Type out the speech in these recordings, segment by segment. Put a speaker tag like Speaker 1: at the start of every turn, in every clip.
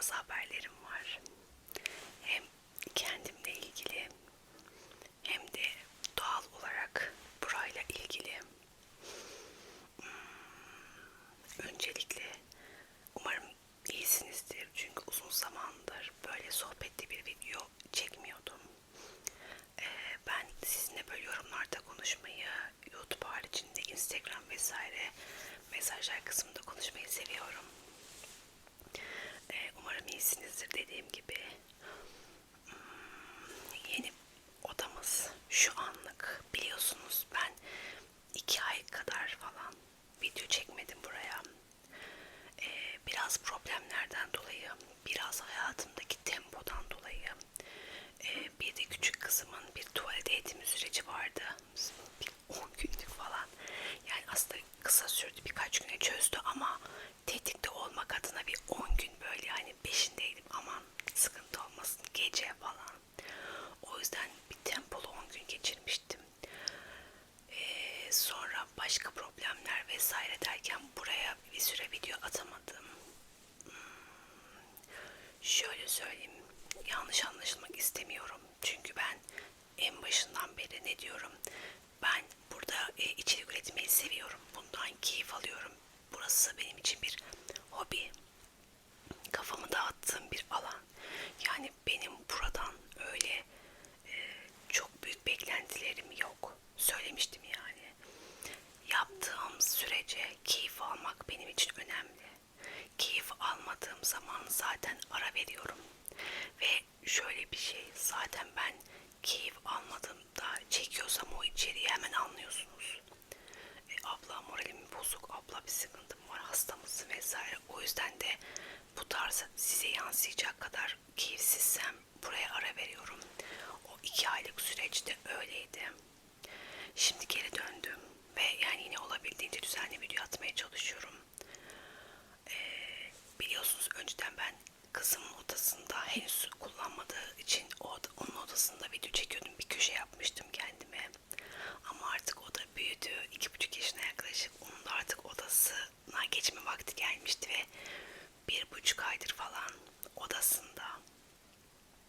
Speaker 1: bazı haberlerim iyisinizdir dediğim gibi. Hmm, yeni odamız şu anlık biliyorsunuz ben iki ay kadar falan video çekmedim buraya. Ee, biraz problemlerden dolayı, biraz hayatımdaki tempodan dolayı ee, bir de küçük kızımın bir tuvalet eğitimi süreci vardı. Bir 10 günlük falan. Yani aslında kısa sürdü birkaç güne çözdü ama tetikte olmak adına bir 10 gün böyle yani peşindeydim aman sıkıntı olmasın gece falan. O yüzden bir tempolu 10 gün geçirmiştim. Ee, sonra başka problemler vesaire derken buraya bir süre video atamadım. Hmm, şöyle söyleyeyim yanlış anlaşılmak istemiyorum. Çünkü ben en başından beri ne diyorum? Ben burada e, içerik üretmeyi seviyorum. Bundan keyif alıyorum. Burası benim için bir hobi. Kafamı dağıttığım bir alan. Yani benim buradan öyle e, çok büyük beklentilerim yok. Söylemiştim yani. Yaptığım sürece keyif almak benim için önemli. Keyif almadığım zaman zaten ara veriyorum. Ve şöyle bir şey zaten ben keyif almadığımda çekiyorsam o içeriği hemen anlıyorsunuz. E, abla moralim bozuk, abla bir sıkıntım var, hasta mısın vesaire. O yüzden de bu tarz size yansıyacak kadar keyifsizsem buraya ara veriyorum. O iki aylık süreçte öyleydi. Şimdi geri döndüm ve yani yine olabildiğince düzenli video atmaya çalışıyorum. Ee, biliyorsunuz önceden ben kızımın odasında henüz kullanmadığı için o, onun odasında video çekiyordum. Bir köşe yapmıştım kendime. Ama artık o da büyüdü. iki buçuk yaşına yaklaşık. Onun da artık odasına geçme vakti gelmişti ve bir buçuk aydır falan odasında.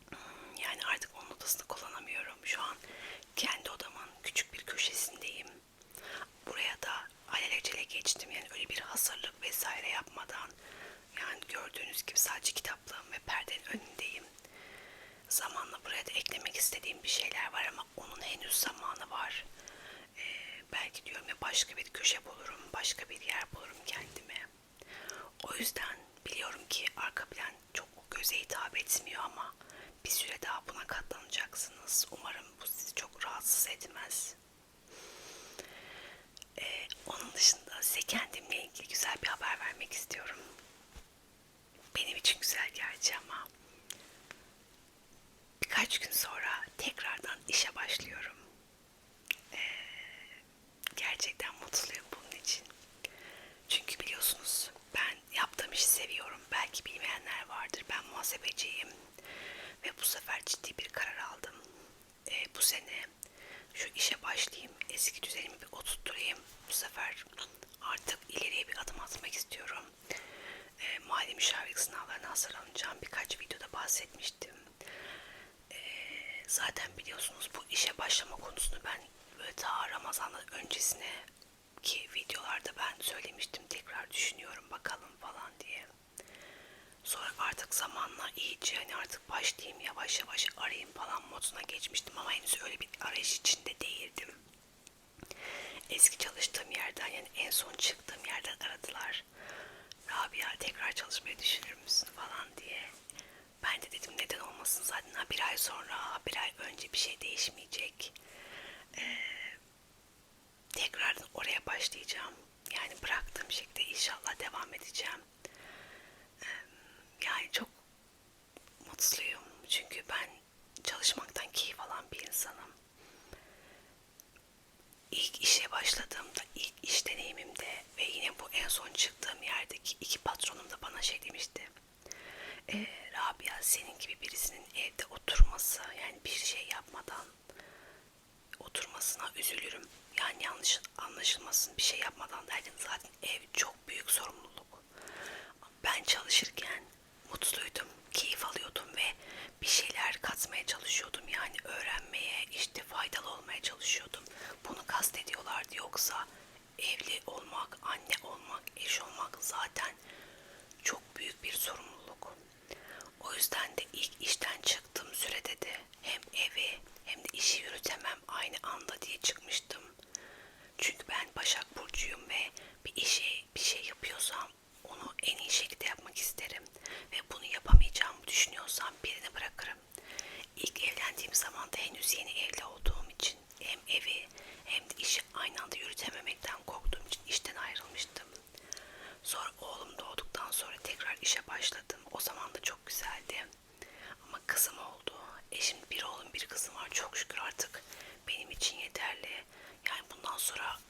Speaker 1: Hmm, Yani artık onun odasını kullanamıyorum. Şu an kendi odamın küçük bir köşesindeyim. Buraya da alelacele geçtim. Yani öyle bir hazırlık vesaire yapmadan yani gördüğünüz gibi sadece kitaplığım ve perdenin önündeyim. Zamanla buraya da eklemek istediğim bir şeyler var ama onun henüz zamanı var. Ee, belki diyorum ya başka bir köşe bulurum, başka bir yer bulurum kendime. O yüzden biliyorum ki arka plan çok göze hitap etmiyor ama bir süre daha buna katlanacaksınız. Umarım bu sizi çok rahatsız etmez. Ee, onun dışında size kendimle ilgili güzel bir haber vermek istiyorum. Benim için güzel gerçi ama birkaç gün sonra tekrardan işe başlıyorum. Ee, gerçekten mutluyum bunun için. Çünkü biliyorsunuz ben yaptığım işi seviyorum. Belki bilmeyenler vardır. Ben muhasebeciyim. Ve bu sefer ciddi bir karar aldım. Ee, bu sene şu işe başlayayım. Eski düzenimi bir oturtturayım. Bu sefer artık ileriye bir adım atmak istiyorum. Ee, mali müşavirlik sınavlarına hazırlanacağım. Birkaç videoda bahsetmiştim. Ee, zaten biliyorsunuz bu işe başlama konusunu ben böyle ta Ramazan'dan öncesine ki videolarda ben söylemiştim tekrar düşünüyorum bakalım falan diye. Sonra artık zamanla iyice hani artık başlayayım yavaş yavaş arayayım falan moduna geçmiştim ama henüz öyle bir arayış içinde değildim. Eski çalıştığım yerden yani en son çıktığım yerden aradılar. Rabia tekrar çalışmayı düşünür müsün falan diye. Ben de dedim neden olmasın zaten ha bir ay sonra ha bir ay önce bir şey değişmeyecek. Ee, tekrardan oraya başlayacağım. Yani bıraktığım şekilde inşallah devam edeceğim. Yani çok mutluyum. Çünkü ben çalışmaktan keyif alan bir insanım. İlk işe başladığımda, ilk iş deneyimimde ve yine bu en son çıktığım yerdeki iki patronum da bana şey demişti. E, Rabia senin gibi birisinin evde oturması yani bir şey yapmadan oturmasına üzülürüm. Yani yanlış anlaşılmasın bir şey yapmadan derken zaten ev çok büyük sorumluluk. Ben çalışırken mutluydum, keyif alıyordum ve bir şeyler katmaya çalışıyordum. Yani öğrenmeye, işte faydalı olmaya çalışıyordum. Bunu kastediyorlardı yoksa evli olmak, anne olmak, eş olmak zaten çok büyük bir sorumluluk. O yüzden de ilk işten çıktığım sürede de hem evi hem de işi yürütemem aynı anda diye çıkmıştım. Çünkü ben Başak Burcu'yum ve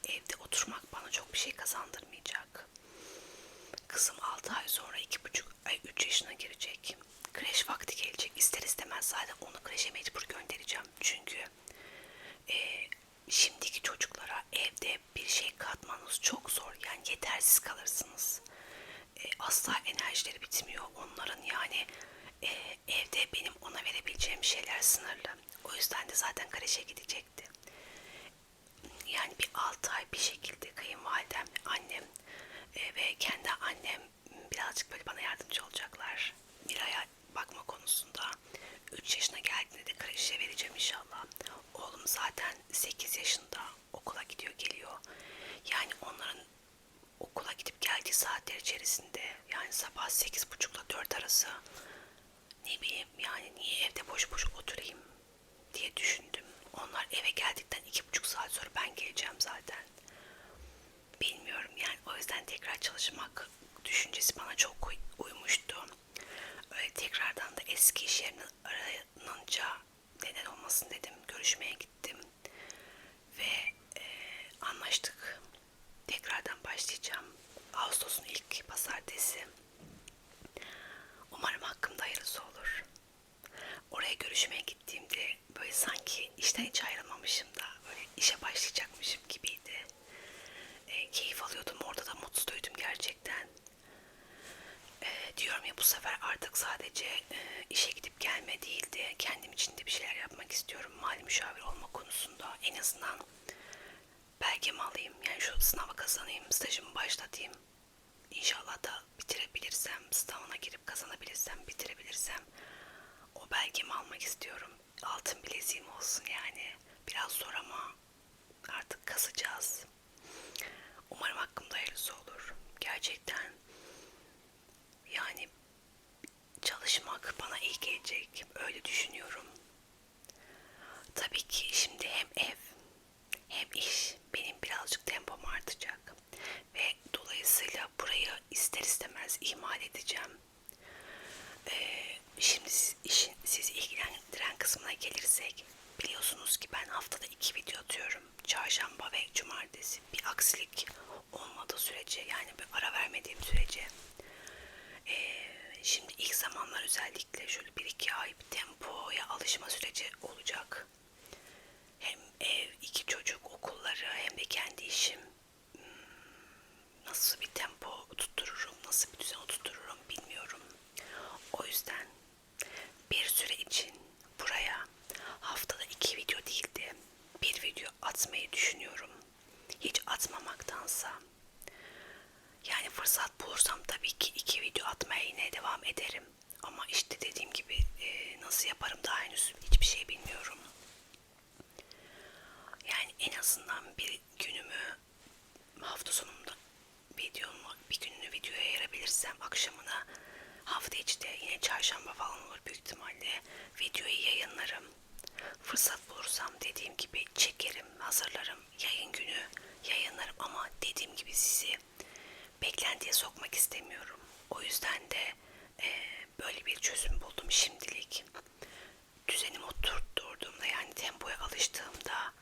Speaker 1: evde oturmak bana çok bir şey kazandırmayacak. Kızım 6 ay sonra 2,5 ay 3 yaşına girecek. Kreş vakti gelecek. İster istemez zaten onu kreşe mecbur göndereceğim. Çünkü e, şimdiki çocuklara evde bir şey katmanız çok zor. Yani yetersiz kalırsınız. E, asla enerjileri bitmiyor. Onların yani e, evde benim ona verebileceğim şeyler sınırlı. O yüzden de zaten kreşe gidecekti. Yani bir 6 ay bir şekilde kayınvalidem, annem e, ve kendi annem birazcık böyle bana yardımcı olacaklar. Miray'a bakma konusunda 3 yaşına geldiğinde de kreşe vereceğim inşallah. Oğlum zaten 8 yaşında okula gidiyor geliyor. Yani onların okula gidip geldiği saatler içerisinde yani sabah 8.30 ile 4 arası ne bileyim yani niye evde boş boş oturayım diye düşündüm. Onlar eve geldikten iki buçuk saat sonra ben geleceğim zaten. Bilmiyorum yani o yüzden tekrar çalışmak düşüncesi bana çok uy- uymuştu. Öyle tekrardan da eski iş yerini aranınca neden olmasın dedim. Görüşmeye gittim. Ve e, anlaştık. Tekrardan başlayacağım. Ağustos'un ilk pazartesi. Umarım hakkımda hayırlısı olur. Oraya görüşmeye gittiğimde böyle sanki işten hiç ayrılmamışım da böyle işe başlayacakmışım gibiydi. E, keyif alıyordum orada da mutluydum gerçekten. E, diyorum ya bu sefer artık sadece e, işe gidip gelme değil de kendim için de bir şeyler yapmak istiyorum. Mali müşavir olma konusunda en azından belgemi alayım. Yani şu sınava kazanayım, stajımı başlatayım. İnşallah da bitirebilirsem, sınavına girip kazanabilirsem, bitirebilirsem o belgemi almak istiyorum. Altın bileziğim olsun yani. Biraz zor ama artık kasacağız. Umarım hakkımda hayırlısı olur. Gerçekten yani çalışmak bana iyi gelecek. Öyle düşünüyorum. Tabii ki şimdi hem ev hem iş benim birazcık tempom artacak. Ve dolayısıyla burayı ister istemez ihmal edeceğim. Ee, şimdi siz, işin sizi ilgilendiren kısmına gelirsek biliyorsunuz ki ben haftada iki video atıyorum. Çarşamba ve cumartesi. Bir aksilik olmadığı sürece yani bir ara vermediğim sürece. Ee, şimdi ilk zamanlar özellikle şöyle bir iki ay bir tempoya alışma süreci olacak. Hem ev, iki çocuk, okulları hem de kendi işim. Nasıl bir tempo tuttururum, nasıl bir düzen oturturum bilmiyorum. O yüzden bir süre için buraya haftada iki video değil de bir video atmayı düşünüyorum. Hiç atmamaktansa. Yani fırsat bulursam tabii ki iki video atmaya yine devam ederim. Ama işte dediğim gibi e, nasıl yaparım daha henüz hiçbir şey bilmiyorum. Yani en azından bir günümü hafta sonunda videomu bir gününü videoya ayırabilirsem akşamına hafta içi yine çarşamba falan olur büyük ihtimalle videoyu yayınlarım. Fırsat bulursam dediğim gibi çekerim, hazırlarım. Yayın günü yayınlarım ama dediğim gibi sizi beklentiye sokmak istemiyorum. O yüzden de e, böyle bir çözüm buldum şimdilik. Düzenimi oturtturduğumda yani tempoya alıştığımda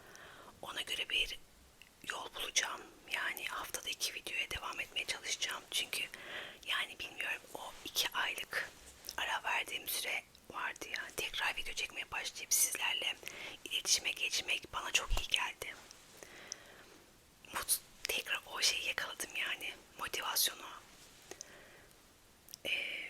Speaker 1: ona göre bir yol bulacağım. Yani haftada iki videoya devam etmeye çalışacağım. Çünkü yani bilmiyorum o iki aylık ara verdiğim süre vardı ya. Tekrar video çekmeye başlayıp sizlerle iletişime geçmek bana çok iyi geldi. Mut, tekrar o şeyi yakaladım yani. Motivasyonu. Ee,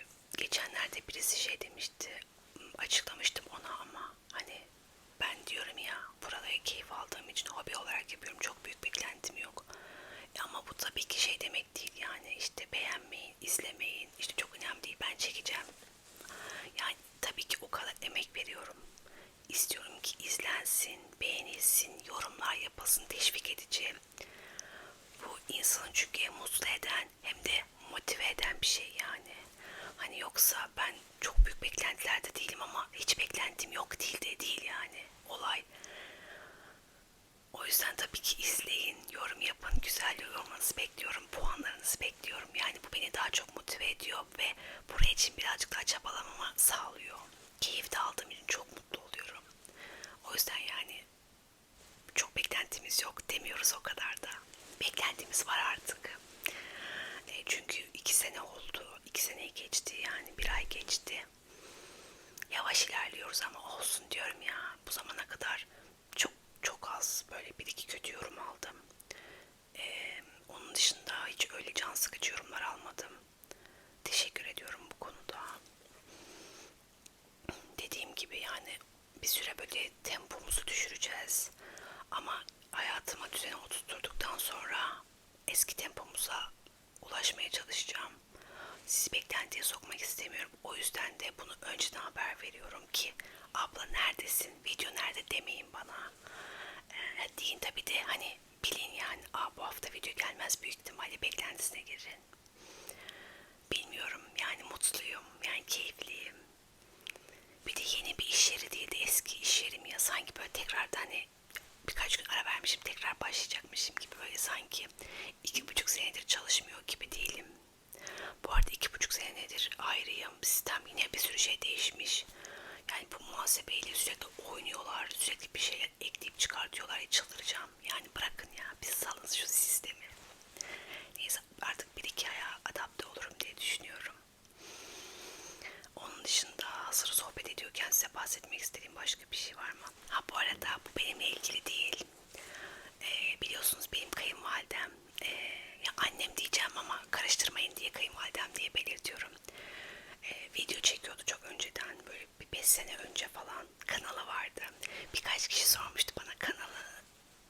Speaker 1: sıkıcı yorumlar almadım. Teşekkür ediyorum bu konuda. Dediğim gibi yani bir süre böyle tempomuzu düşüreceğiz. Ama hayatıma düzeni oturttuktan sonra eski tempomuza ulaşmaya çalışacağım. Sizi beklentiye sokmak istemiyorum. O yüzden de bunu önceden haber veriyorum ki abla neredesin, video nerede demeyin bana. Ee, deyin tabii de hani bilin yani Aa, bu hafta video gelmez büyük ihtimalle beklentisine girin. Bilmiyorum yani mutluyum yani keyifliyim. Bir de yeni bir iş yeri değil de eski iş yerim ya sanki böyle tekrardan hani birkaç gün ara vermişim tekrar başlayacakmışım gibi böyle sanki iki buçuk senedir çalışmıyor gibi değilim. Bu arada iki buçuk senedir ayrıyım. Sistem yine bir sürü şey değişmiş. Yani bu muhasebeyle sürekli oynuyorlar. Sürekli bir şeyler ekleyip çıkartıyorlar. Ya çıldıracağım. Yani bırakın ya. Bir salın şu sistemi. Neyse artık bir iki aya adapte olurum diye düşünüyorum. Onun dışında hazır sohbet ediyorken size bahsetmek istediğim başka bir şey var mı? Ha bu arada bu benimle ilgili değil. Ee, biliyorsunuz benim kayınvalidem ee, ya annem diyeceğim ama karıştırmayın diye kayınvalidem diye belirtiyorum. Ee, video çekiyordu çok önceden böyle bir 5 sene önce falan kanalı vardı. Birkaç kişi sormuştu bana kanalı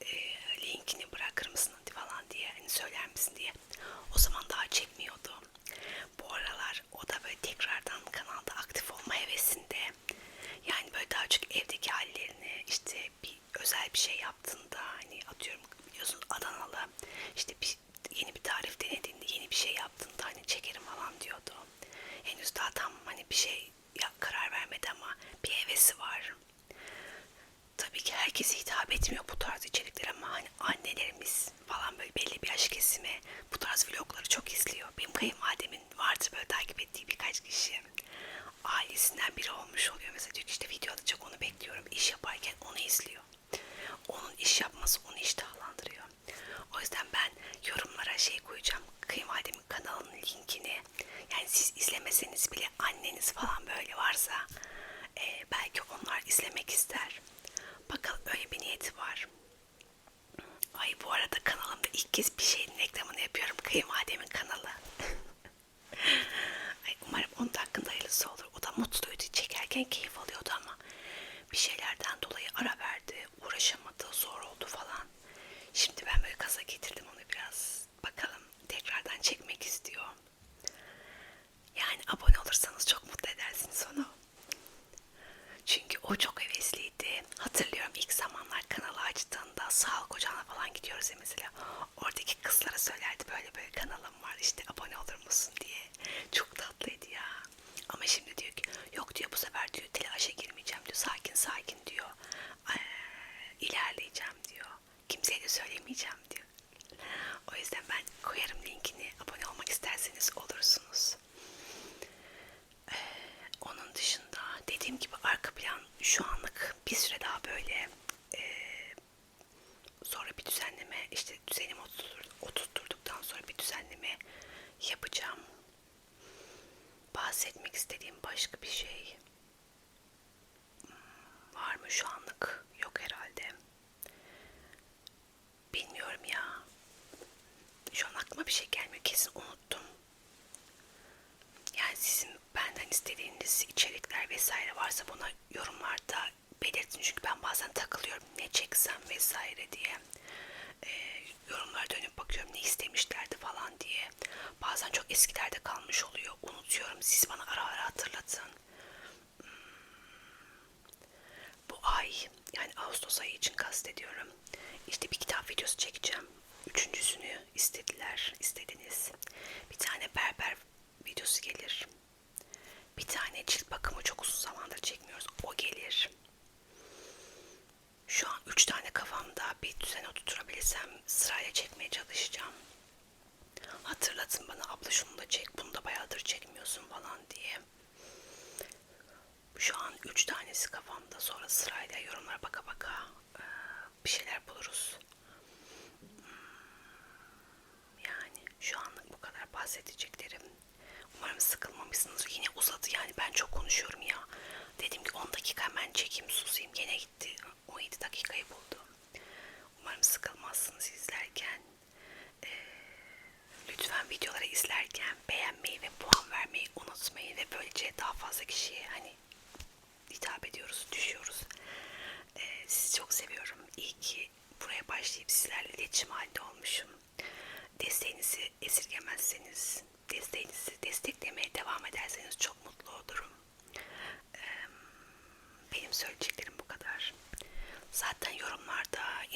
Speaker 1: e, linkini bırakır mısın falan diye hani söyler misin diye. O zaman daha çekmiyordu. Bu aralar o da böyle tekrardan kanalda aktif olma hevesinde. Yani böyle daha çok evdeki hallerini işte bir özel bir şey yaptığında hani atıyorum biliyorsunuz Adanalı işte bir yeni bir tarif denediğinde yeni bir şey yaptığında hani çekerim falan diyordu. Henüz daha tam hani bir şey ya, karar vermedi ama bir hevesi var. Tabii ki herkese hitap etmiyor bu tarz içerikler ama hani annelerimiz falan böyle belli bir yaş kesimi bu tarz vlogları çok izliyor. Benim kayınvalidemin vardır böyle takip ettiği birkaç kişi. Ailesinden biri olmuş oluyor. Mesela diyor ki işte video atacak onu bekliyorum. İş yaparken onu izliyor. Onun iş yapması onu iştahlandırıyor. O yüzden ben yorumlara şey koyacağım. Kayınvalidemin kanalının linkini. Yani siz izlemeseniz bile anneniz falan böyle varsa e, belki onlar izlemek ister. Bakalım öyle bir niyeti var. Ay bu arada kanalımda ilk kez bir şeyin reklamını yapıyorum. Kayınvalidemin kanalı. Ay umarım onun da hakkında hayırlısı olur. O da mutluydu. Çekerken keyif alıyordu ama bir şeylerden dolayı ara verdi. Uğraşamadı. Zor oldu falan. Şimdi ben böyle kaza getirdim onu biraz. Bakalım tekrardan çekmek istiyor. Yani abone olursanız çok mutlu edersiniz onu. Çünkü o çok hevesliydi. Hatırlıyorum ilk zamanlar kanalı açtığında sağlık ocağına falan gidiyoruz ya mesela. Oradaki kızlara söylerdi böyle böyle kanalım var işte abone olur musun diye. Çok tatlıydı ya. Ama şimdi diyor ki yok diyor bu sefer diyor telaşa girmeyeceğim diyor. Sakin sakin diyor. Ee, ilerleyeceğim diyor. Kimseye de söylemeyeceğim diyor. O yüzden ben koyarım linkini. Abone olmak isterseniz olursunuz. Ee, onun dışında dediğim gibi arka plan şu anlık bir süre daha böyle e, sonra bir düzenleme işte düzenimi oturtur, oturtturduktan sonra bir düzenleme yapacağım. Bahsetmek istediğim başka bir şey hmm, var mı şu anlık? Yok herhalde. Bilmiyorum ya. Şu an aklıma bir şey gelmiyor. Kesin unuttum. Yani sizin benden içerikler vesaire varsa buna yorumlarda belirtin. Çünkü ben bazen takılıyorum ne çeksem vesaire diye. Ee, yorumlara dönüp bakıyorum ne istemişlerdi falan diye. Bazen çok eskilerde kalmış oluyor. Unutuyorum. Siz bana ara ara hatırlatın. Hmm. Bu ay yani Ağustos ayı için kastediyorum. İşte bir kitap videosu çekeceğim. Üçüncüsünü istediler, istediniz. Bir tane berber videosu gelir. Bir tane cilt bakımı çok uzun zamandır çekmiyoruz. O gelir. Şu an üç tane kafamda bir düzen oturtabilirsem sırayla çekmeye çalışacağım. Hatırlatın bana abla şunu da çek, bunu da bayağıdır çekmiyorsun falan diye. Şu an üç tanesi kafamda. Sonra sırayla yorumlara baka baka e, bir şeyler buluruz. Hmm, yani şu anlık bu kadar bahsedeceklerim. Umarım sıkılmamışsınız. Yine uzadı yani ben çok konuşuyorum ya. Dedim ki 10 dakika hemen çekeyim susayım. Gene gitti. 17 dakikayı buldu. Umarım sıkılmazsınız izlerken. Ee, lütfen videoları izlerken beğenmeyi ve puan vermeyi unutmayın ve böylece daha fazla kişiye hani hitap ediyoruz, düşüyoruz. Ee, sizi çok seviyorum. İyi ki buraya başlayıp sizlerle iletişim halinde olmuşum. Des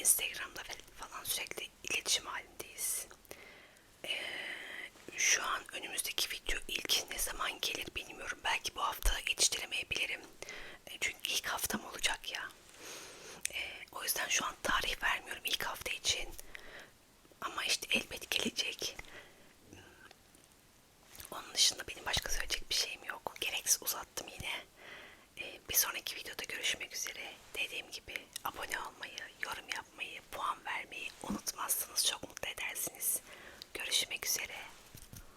Speaker 1: Instagram'da falan sürekli iletişim halindeyiz. Ee, şu an önümüzdeki video ilk ne zaman gelir bilmiyorum. Belki bu hafta yetiştiremeyebilirim. E, çünkü ilk haftam olacak ya. Ee, o yüzden şu an tarih vermiyorum ilk hafta için. Ama işte elbet gelecek. Onun dışında benim başka söyleyecek bir şeyim yok. Gereksiz uzattım yine. Ee, bir sonraki videoda görüşmek üzere. Dediğim gibi abone olmayı, yorum yapmayı, puan vermeyi unutmazsanız çok mutlu edersiniz. Görüşmek üzere.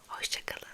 Speaker 1: Hoşçakalın.